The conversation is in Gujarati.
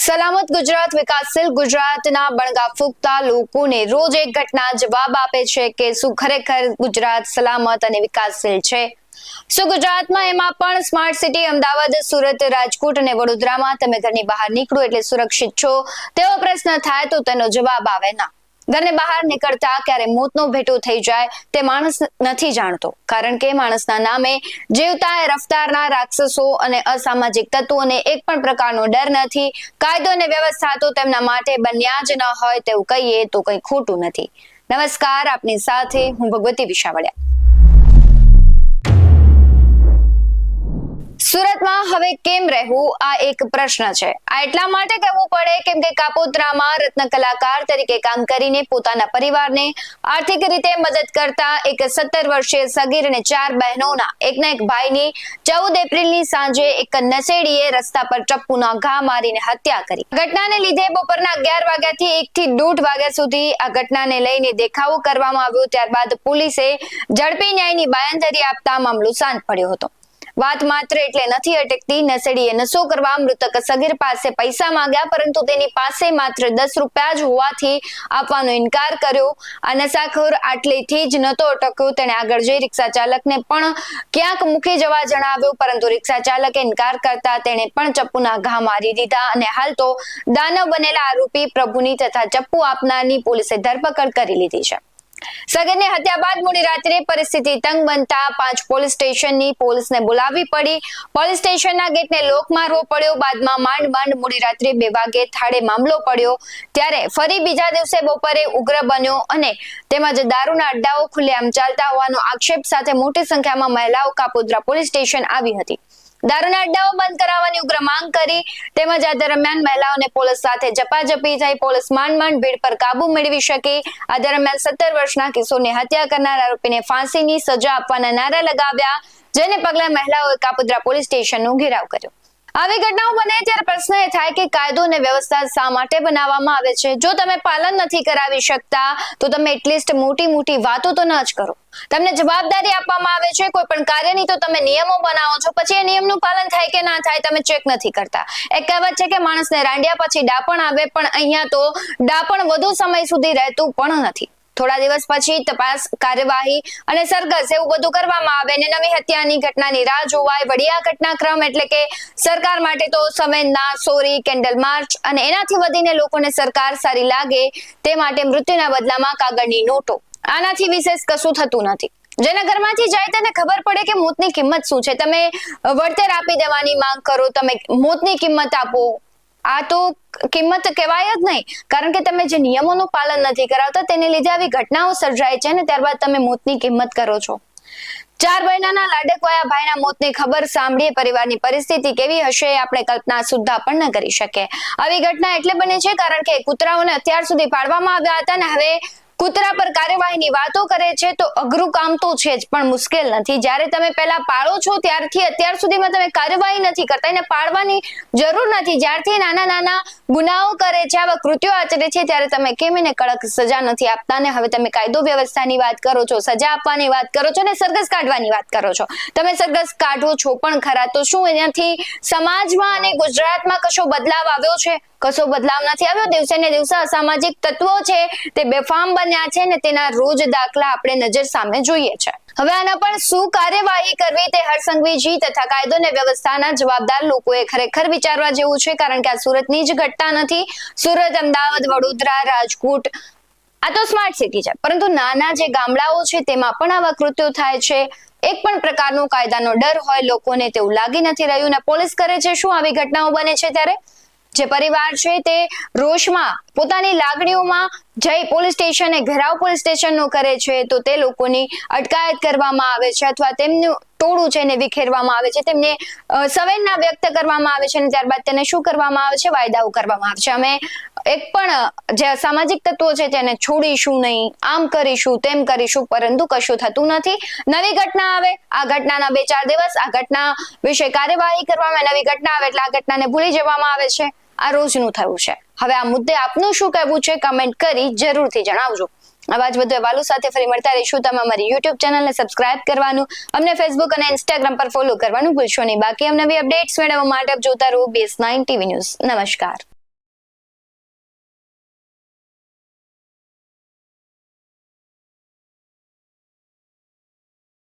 સલામત ગુજરાત વિકાસશીલ ગુજરાતના બણગા ફૂંકતા લોકોને રોજ એક ઘટના જવાબ આપે છે કે શું ખરેખર ગુજરાત સલામત અને વિકાસશીલ છે? શું ગુજરાતમાં એમાં પણ સ્માર્ટ સિટી અમદાવાદ, સુરત, રાજકોટ અને વડોદરામાં તમે ઘરની બહાર નીકળો એટલે સુરક્ષિત છો? તેવો પ્રશ્ન થાય તો તેનો જવાબ આવે ના. ઘરને બહાર નીકળતા ક્યારે મોતનો ભેટો થઈ જાય તે માણસ નથી જાણતો. કારણ કે માણસના નામે જીવતા, રફતારના રાક્ષસો અને અસામાજિક તત્વોને એક પણ પ્રકારનો ડર નથી. કાયદો અને વ્યવસ્થા તો તેમના માટે બન્યા જ ન હોય તેવું કહીએ તો કંઈ ખોટું નથી. નમસ્કાર, આપની સાથે હું ભગવતી વિશાવડિયા સુરતમાં હવે કેમ રહેવું? આ એક પ્રશ્ન છે. આ એટલા માટે કહેવું પડે કેમ કે કાપોદ્રામાં રત્ન કલાકાર તરીકે કામ કરીને પોતાના પરિવારને આર્થિક રીતે મદદ કરતા એક સત્તર વર્ષીય સગીર અને ચાર બહેનોના એકના એક ભાઈની ચૌદ એપ્રિલની સાંજે એક નસેડીએ રસ્તા પર ચપ્પુના ઘા મારીને હત્યા કરી. ઘટનાને લીધે બપોરના અગિયાર વાગ્યાથી એક થી દોઢ વાગ્યા સુધી આ ઘટનાને લઈને દેખાવો કરવામાં આવ્યો. ત્યારબાદ પોલીસે ઝડપી ન્યાયની બાંયધરી આપતા મામલો શાંત પડ્યો હતો. વાત માત્ર એટલે નથી અટકતી. નસેડીએ નશો કરવા મૃતક સગીર પાસે પૈસા માંગ્યા, પરંતુ તેની પાસે માત્ર દસ રૂપિયા જ હોવાથી આપવાનો ઇનકાર કર્યો. આ નશાખોર આટલેથી જ નતો અટક્યો. તેણે આગળ જઈ રિક્ષા ચાલકને પણ ક્યાંક મૂકી જવા જણાવ્યું, પરંતુ રિક્ષા ચાલકે ઇનકાર કરતા તેણે પણ ચપ્પુના ઘા મારી દીધા અને હાલ તો દાનવ બનેલા આરોપી પ્રભુની તથા ચપ્પુ આપનારની પોલીસે ધરપકડ કરી લીધી છે. સગનની હત્યા બાદ મોડી રાત્રે પરિસ્થિતિ તંગ બનતા પાંચ પોલીસ સ્ટેશનની પોલીસને બોલાવી પડી. પોલીસ સ્ટેશનના ગેટને લોક મારવો પડ્યો. બાદમાં માંડ માંડ મોડી રાત્રે બે વાગે થાળે મામલો પડ્યો. ત્યારે ફરી બીજા દિવસે બપોરે ઉગ્ર બન્યો અને તેમજ દારૂના અડ્ડાઓ ખુલ્લેઆમ ચાલતા હોવાનો આક્ષેપ સાથે મોટી સંખ્યામાં મહિલાઓ કાપોદ્રા પોલીસ સ્ટેશન આવી હતી. દારૂના અડ્ડાઓ બંધ કરાવવાની ઉગ્ર માંગ કરી. તેમજ આ દરમિયાન મહિલાઓને પોલીસ સાથે ઝપાઝપી થઈ પોલીસ માંડ માંડ ભીડ પર કાબુ મેળવી શકી. આ દરમિયાન સત્તર વર્ષના કિશોરની હત્યા કરનાર આરોપીને ફાંસીની સજા આપવાના નારા લગાવ્યા. જેને પગલે મહિલાઓએ કાપુદ્રા પોલીસ સ્ટેશનનો ઘેરાવ કર્યો. આવી ઘટનાઓ બને ત્યારે પ્રશ્ન એ થાય કે કાયદો અને વ્યવસ્થા શા માટે બનાવવામાં આવે છે? જો તમે પાલન નથી કરાવી શકતા, તો તમે એટલીસ્ટ મોટી મોટી વાતો તો ન જ કરો. તમને જવાબદારી આપવામાં આવે છે, કોઈ પણ કાર્યની તો તમે નિયમો બનાવો છો, પછી એ નિયમનું પાલન થાય કે ના થાય તમે ચેક નથી કરતા. એક કહેવત છે કે માણસને રાંડ્યા પછી ડાપણ આવે, પણ અહીંયા તો ડાપણ વધુ સમય સુધી રહેતું પણ નથી. થોડા દિવસ પછી તપાસ કાર્યવાહી અને સરઘસ એવું બધું કરવામાં આવે અને નવી હત્યાની ઘટનાની રાહ જોવાય. વળી આ ઘટનાક્રમ એટલે કે સરકાર માટે તો સંવેદના સોરી, કેન્ડલ માર્ચ અને એનાથી વધીને લોકોને સરકાર સારી લાગે તે માટે મૃત્યુના બદલામાં કાગળની નોટો. આનાથી વિશેષ કશું થતું નથી. જેના ઘરમાંથી જાય તેને ખબર પડે કે મોતની કિંમત શું છે. તમે વળતર આપી દેવાની માંગ કરો, તમે મોતની કિંમત આપો આ તો કિંમત કહેવાય જ નહીં. કારણ કે તમે જે નિયમોનું પાલન નથી કરાવતા, તેને લીધે આવી ઘટનાઓ સર્જાય છે ને ત્યારબાદ તમે મોતની કિંમત કરો છો. ચાર મહિનાના લાડકવાયા ભાઈના મોતની ખબર સાંભળીએ પરિવારની પરિસ્થિતિ કેવી હશે આપણે કલ્પના સુદ્ધા પણ ન કરી શકીએ. આવી ઘટના એટલે બને છે કારણ કે કૂતરાઓને અત્યાર સુધી પાડવામાં આવ્યા હતા ને હવે કૂતરા પર કાર્યવાહીની વાતો કરે છે તો અઘરું કામ તો છે જ, પણ મુશ્કેલ નથી. જ્યારે તમે પહેલા પાળો છો, ત્યારથી અત્યાર સુધીમાં તમે કાર્યવાહી નથી કરતા. એને પાળવાની જરૂર નથી. જ્યારથી નાના નાના ગુનાઓ કરે છે, આવા કૃત્યો આચરે છે, ત્યારે તમે કેમ એને કડક સજા નથી આપતા? ને હવે તમે કાયદો વ્યવસ્થાની વાત કરો છો, સજા આપવાની વાત કરો છો ને સરઘસ કાઢવાની વાત કરો છો. તમે સરઘસ કાઢો છો પણ ખરા. તો શું એનાથી સમાજમાં અને ગુજરાતમાં કશો બદલાવ આવ્યો છે? કશો બદલાવ નથી આવ્યો. દિવસે ને દિવસે અસામાજિક તત્વો છે તે બેફામ બન્યા છે ને તેના રોજ દાખલા આપણે નજર સામે જોઈએ છે. હવે આના પણ શું કાર્યવાહી કરવી તે હરસંઘવીજી તથા કાયદો ને વ્યવસ્થાના જવાબદાર લોકોએ ખરેખર વિચારવા જેવું છે કારણ કે આ સુરતની જ ઘટના નથી. સુરત, અમદાવાદ, વડોદરા, રાજકોટ, આ તો સ્માર્ટ સિટી છે. પરંતુ નાના જે ગામડાઓ છે તેમાં પણ આવા કૃત્યો થાય છે. એક પણ પ્રકારનો કાયદાનો ડર હોય લોકોને તેવું લાગી નથી રહ્યું ને પોલીસ કરે છે શું આવી ઘટનાઓ બને છે ત્યારે? જે પરિવાર છે તે રોષમાં પોતાની લાગણીઓમાં જઈ પોલીસ સ્ટેશને, ઘેરાવ પોલીસ સ્ટેશનનો કરે છે, તો તે લોકોની અટકાયત કરવામાં આવે છે અથવા તેમનું ટોળું છે એને વિખેરવામાં આવે છે, તેમને સંવેદના વ્યક્ત કરવામાં આવે છે અને ત્યારબાદ તેને શું કરવામાં આવે છે? વાયદાઓ કરવામાં આવે છે. અમે એક પણ, જે સામાજિક તત્વો છે તેને છોડીશું નહીં. આમ કરીશું, તેમ કરીશું, પરંતુ કશું થતું નથી. નવી ઘટના આવે, આ ઘટનાના બે ચાર દિવસ આ ઘટના વિશે કાર્યવાહી કરવામાં નવી ઘટના આવે એટલે આ ઘટનાને ભૂલી જવામાં આવે છે. આ રોજનું થયું છે. હવે આ મુદ્દે આપનું શું કહેવું છે કમેન્ટ કરી જરૂરથી જણાવજો. આવા જ બધું અહેવાલો સાથે ફરી મળતા રહીશું. તમે અમારી યુટ્યુબ ચેનલને સબસ્ક્રાઇબ કરવાનું, અમને ફેસબુક અને ઇન્સ્ટાગ્રામ પર ફોલો કરવાનું ભૂલશો નહીં. બાકી અમને નવી અપડેટ્સ મેળવવા માટે જોતા રહો બેસ નાઇન ટીવી ન્યૂઝ નમસ્કાર.